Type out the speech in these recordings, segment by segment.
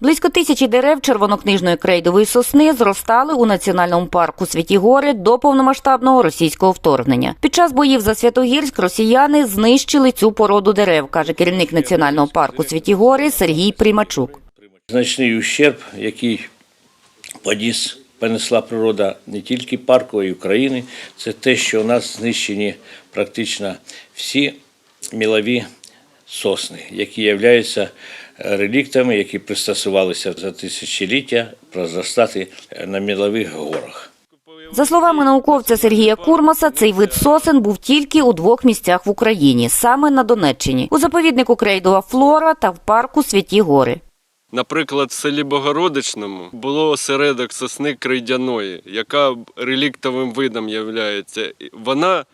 Близько тисячі дерев червонокнижної крейдової сосни зростали у національному парку Святі Гори до повномасштабного російського вторгнення. Під час боїв за Святогірськ росіяни знищили цю породу дерев, каже керівник національного парку Святі Гори Сергій Примачук. Значний ущерб, який поніс, понесла природа не тільки парку, а й України, це те, що у нас знищені практично всі мілові сосни, які являються е, реліктами, які пристосувалися за тисячоліття прозростати е, на мілових горах. За словами науковця Сергія Курмаса, цей вид сосен був тільки у двох місцях в Україні, саме на Донеччині, у заповіднику Крейдова флора та в парку Святі Гори. Наприклад, в селі Богородичному було осередок сосни крейдяної, яка реліктовим видом є. Вона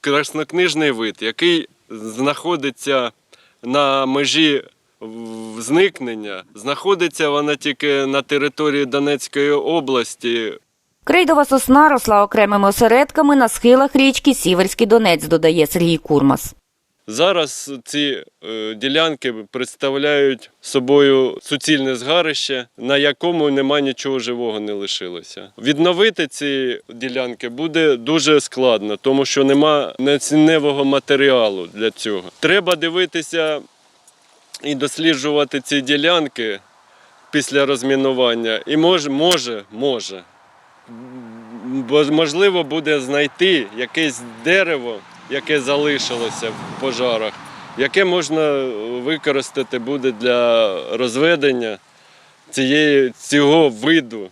краснокнижний вид, який знаходиться на межі зникнення. Знаходиться вона тільки на території Донецької області, Крейдова сосна росла окремими осередками на схилах річки Сіверський Донець, додає Сергій Курмас. Зараз ці е, ділянки представляють собою суцільне згарище, на якому нема нічого живого не лишилося. Відновити ці ділянки буде дуже складно, тому що нема нецінневого матеріалу для цього. Треба дивитися і досліджувати ці ділянки після розмінування. І може, може, може. Можливо буде знайти якесь дерево, яке залишилося в пожарах, яке можна використати буде для розведення цієї, цього виду.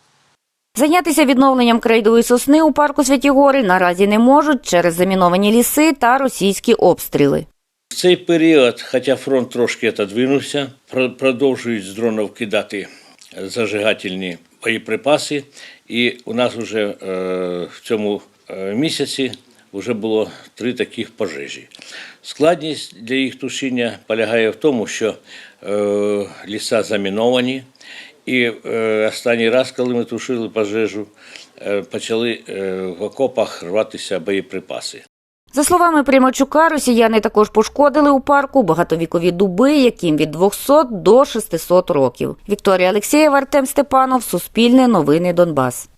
Зайнятися відновленням крейдової сосни у парку Святі Гори наразі не можуть через заміновані ліси та російські обстріли. В цей період, хоча фронт трошки отодвинувся, про- продовжують з дронів кидати зажигательні боєприпаси. І у нас вже е, в цьому е, місяці вже було три таких пожежі. Складність для їх тушіння полягає в тому, що е, ліса заміновані. І е, останній раз, коли ми тушили пожежу, е, почали е, в окопах рватися боєприпаси. За словами Примачука, росіяни також пошкодили у парку багатовікові дуби, яким від 200 до 600 років. Вікторія Алексєєва, Артем Степанов, Суспільне новини Донбас.